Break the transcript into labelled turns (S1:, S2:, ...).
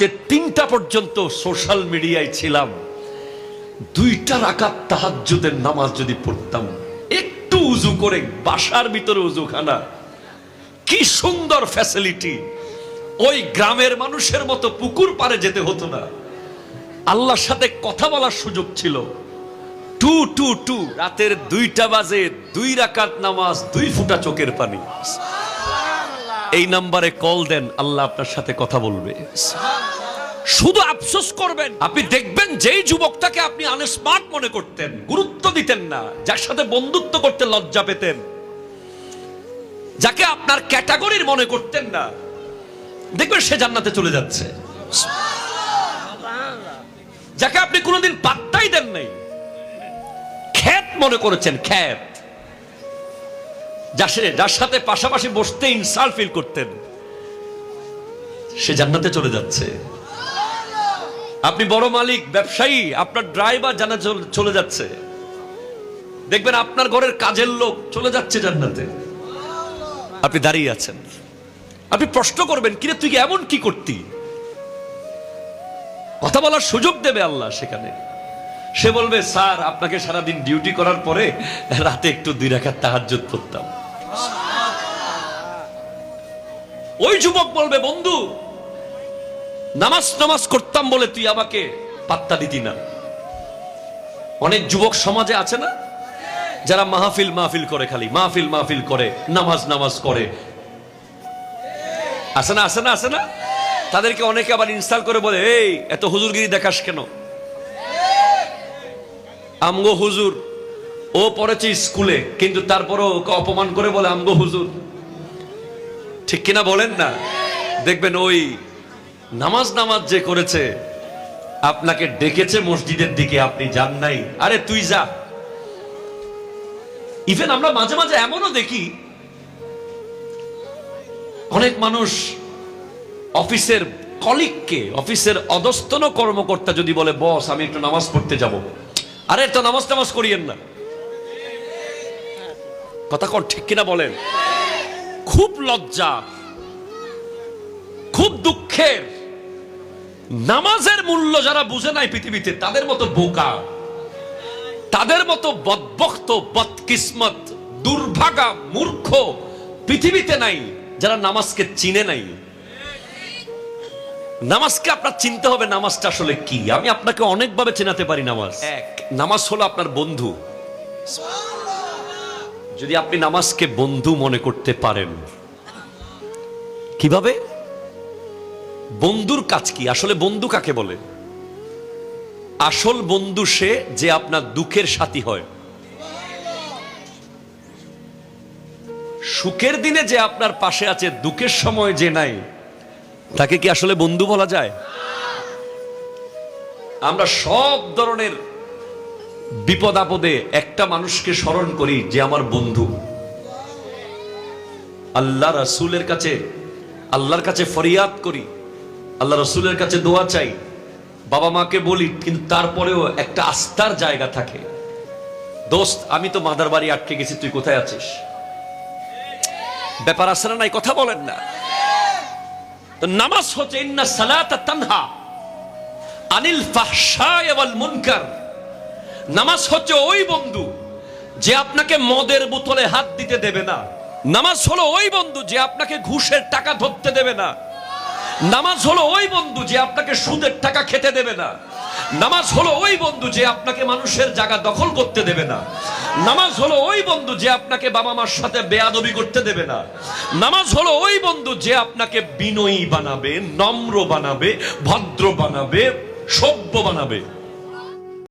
S1: রাতে তিনটা পর্যন্ত সোশ্যাল মিডিয়ায় ছিলাম। দুইটা রাকাত তাহাজ্জুদের নামাজ যদি পড়তাম একটু উজু করে বাসার ভিতরে উজুখানা। কি সুন্দর ফ্যাসিলিটি ওই গ্রামের মানুষের মতো পুকুর পারে যেতে হতো না। আল্লাহর সাথে কথা বলার সুযোগ ছিল। টু টু টু রাতের দুইটা বাজে দুই রাকাত নামাজ দুই ফুটা চোখের পানি। এই নাম্বারে কল দেন আল্লাহ আপনার সাথে কথা বলবে। শুধু আফসোস করবেন। আপনি দেখবেন যেই যুবকটাকে আপনি আনস্মার্ট মনে করতেন, গুরুত্ব দিতেন না, যার সাথে বন্ধুত্ব করতে লজ্জা পেতেন, যাকে আপনার ক্যাটাগরির মনে করতেন না, দেখবেন সে জান্নাতে চলে যাচ্ছে। যাকে আপনি কোনোদিন পাত্তাই দেন নাই, খ্যাত মনে করেছেন, খ্যাত, যার সাথে পাশাপাশি বসতে ইনসাল্ট ফিল করতেন, সে জান্নাতে চলে যাচ্ছে। আপনি বড় মালিক, ব্যবসায়ী, আপনার ড্রাইভার জানা চল- যাচ্ছে। দেখবেন আপনার ঘরের কাজের লোক চলে যাচ্ছে জান্নাতে। আপনি দাঁড়িয়ে আছেন। আপনি প্রশ্ন করবেন, কিরে, তুই এমন কি করতি? কথা বলার সুযোগ দেবে আল্লাহ সেখানে। সে বলবে, স্যার, আপনাকে সারাদিন ডিউটি করার পরে রাতে একটু দুই রাখার তাহাজ্জুদ পড়তাম। ওই যুবক বলবে, বন্ধু নামাজ নামাজ করতাম বলে তুই আমাকে পাত্তা দিতি না। অনেক যুবক সমাজে আছে না? যারা মাহফিল মাহফিল করে খালি, মাহফিল মাহফিল করে, নামাজ নামাজ করে। আছে না আছে না আছে না? তাদেরকে অনেকে আবার ইনস্টল করে বলে, এই, এত হুজুরগিরি দেখাস কেন? আমগো হুজুর, ও পড়েছে স্কুলে, কিন্তু তারপরও ওকে অপমান করে বলে, আমগো হুজুর। ঠিক কিনা বলেন না? দেখবেন ওই নামাজ নামাজ যে করেছে, আপনাকে ডেকেছে মসজিদের দিকে, আপনি যান নাই। আরে তুই যা। ইভেন আমরা মাঝে মাঝে এমনও দেখি, অনেক মানুষ অফিসের কলিগকে, অফিসের অধস্তন কর্মকর্তা যদি বলে, বস, আমি একটু নামাজ পড়তে যাব। আরে, তো নামাজ নামাজ করিয়েন না। কথা কর, ঠিক কিনা বলেন? খুব লজ্জা, খুব দুঃখের। নামাজের মূল্য যারা বুঝে নাই পৃথিবীতে তাদের মতো বোকা তাদের মতো বদবক্ত বদকিসমত দুর্ভাগা মূর্খ পৃথিবীতে নাই যারা নামাজকে চিনে নাই। নামাজকে আপনার চিনতে হবে নামাজটা আসলে কি? আমি আপনাকে অনেকভাবে চেনাতে পারি নামাজ। এক। নামাজ হলো আপনার বন্ধু। যদি আপনি নামাজকে বন্ধু মনে করতে পারেন কীভাবে? বন্ধুর কাজ কি? আসলে বন্ধু কাকে বলে? আসল বন্ধু সে যে আপনার দুঃখের সাথী হয়। সুখের দিনে যে আপনার পাশে আছে, দুঃখের সময় যে নাই, তাকে কি আসলে বন্ধু বলা যায়? আমরা সব ধরনের বিপদ আপদে একটা মানুষকে স্মরণ করি যে আমার বন্ধু। আল্লাহ রসুলের কাছে, আল্লাহর কাছে ফরিয়াদ করি। আল্লাহ রসুলের কাছে দোয়া চাই। বাবা মাকে বলি, কিন্তু তারপরেও একটা আস্থার জায়গা থাকে। দোস্ত, আমি তো মাদার বাড়ি আটকে গেছি, তুই কোথায় আছিস? ব্যাপার আছে না নাই? কথা বলেন না। তো নামাজ হচ্ছে, ইন্না সালাতা তানহা আনিল ফাহশায় ওয়াল মুনকার। নামাজ হচ্ছে ওই বন্ধু যে আপনাকে মদের বোতলে হাত দিতে দেবে না। নামাজ হলো ওই বন্ধু যে আপনাকে ঘুষের টাকা ধরতে দেবে না। নামাজ হলো ওই বন্ধু যে আপনাকে সুদের টাকা খেতে দেবে না। নামাজ হলো ওই বন্ধু যে আপনাকে মানুষের জায়গা দখল করতে দেবে না। নামাজ হলো ওই বন্ধু যে আপনাকে বাবা মার সাথে বেয়াদবি করতে দেবে না। নামাজ হলো ওই বন্ধু যে আপনাকে বিনয়ী বানাবে, নম্র বানাবে, ভদ্র বানাবে, সভ্য বানাবে।